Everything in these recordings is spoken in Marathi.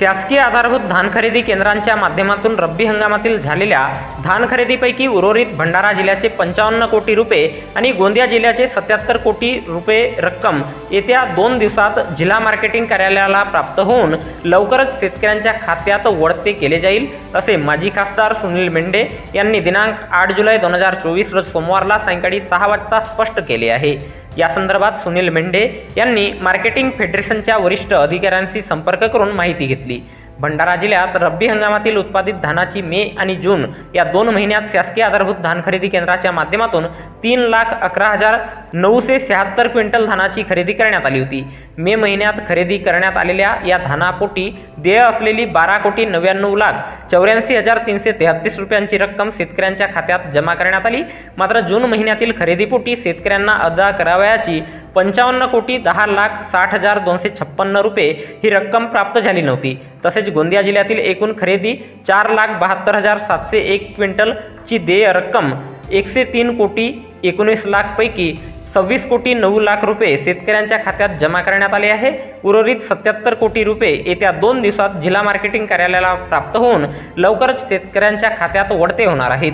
शासकीय आधारभूत धान खरेदी केंद्रांच्या माध्यमातून रब्बी हंगामातील झालेल्या धान खरेदीपैकी उर्वरित भंडारा जिल्ह्याचे पंचावन्न कोटी रुपये आणि गोंदिया जिल्ह्याचे सत्याहत्तर कोटी रुपये रक्कम येत्या दोन दिवसात जिल्हा मार्केटिंग कार्यालयाला प्राप्त होऊन लवकरच शेतकऱ्यांच्या खात्यात वळते केले जाईल असे माजी खासदार सुनील मेंढे यांनी दिनांक आठ जुलै दोन हजार चोवीस रोज सोमवारला सायंकाळी सहा वाजता स्पष्ट केले आहे. या संदर्भात सुनील मेंढे यांनी मार्केटिंग फेडरेशनच्या वरिष्ठ अधिकाऱ्यांशी संपर्क करून माहिती घेतली. भंडारा जिल्ह्यात रब्बी हंगामातील उत्पादित धानाची मे आणि जून या दोन महिन्यात शासकीय आधारभूत धान खरेदी केंद्राच्या माध्यमातून तीन लाख अकरा हजार नऊशे शहात्तर क्विंटल धानाची खरेदी करण्यात आली होती. मे महिन्यात खरेदी करण्यात आलेल्या या धानापोटी देय असलेली बारा कोटी नव्याण्णव लाख चौऱ्याऐंशी हजार तीनशे तेहतीस रुपयांची रक्कम शेतकऱ्यांच्या खात्यात जमा करण्यात आली. मात्र जून महिन्यातील खरेदीपोटी शेतकऱ्यांना अदा करावयाची पंचावन्न कोटी दहा लाख साठ हजार दोनशे छप्पन्न रुपये ही रक्कम प्राप्त झाली नव्हती. तसेच गोंदिया जिल्ह्यातील एकूण खरेदी चार लाख बहात्तर हजार सातशे एक क्विंटलची देय रक्कम एकशे तीन कोटी एकोणीस लाखपैकी सव्वीस कोटी नऊ लाख रुपये शेतकऱ्यांच्या खात्यात जमा करण्यात आले आहे. उर्वरित सत्याहत्तर कोटी रुपये येत्या दोन दिवसात जिल्हा मार्केटिंग कार्यालयाला प्राप्त होऊन लवकरच शेतकऱ्यांच्या खात्यात वडते होणार आहेत.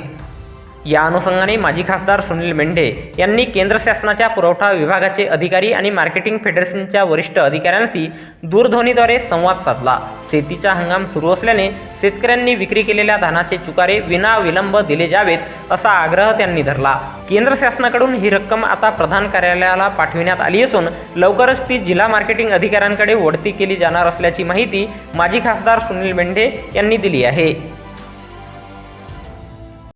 या अनुषंगाने माजी खासदार सुनील मेंढे यांनी केंद्र शासनाच्या पुरवठा विभागाचे अधिकारी आणि मार्केटिंग फेडरेशनच्या वरिष्ठ अधिकाऱ्यांशी दूरध्वनीद्वारे संवाद साधला. शेतीचा हंगाम सुरू असल्याने शेतकऱ्यांनी विक्री केलेल्या धानाचे चुकारे विना विलंब दिले जावेत असा आग्रह त्यांनी धरला. केंद्र शासनाकडून ही रक्कम आता प्रधान कार्यालयाला पाठविण्यात आली असून लवकरच ती जिल्हा मार्केटिंग अधिकाऱ्यांकडे वळती केली जाणार असल्याची माहिती माजी खासदार सुनील मेंढे यांनी दिली आहे.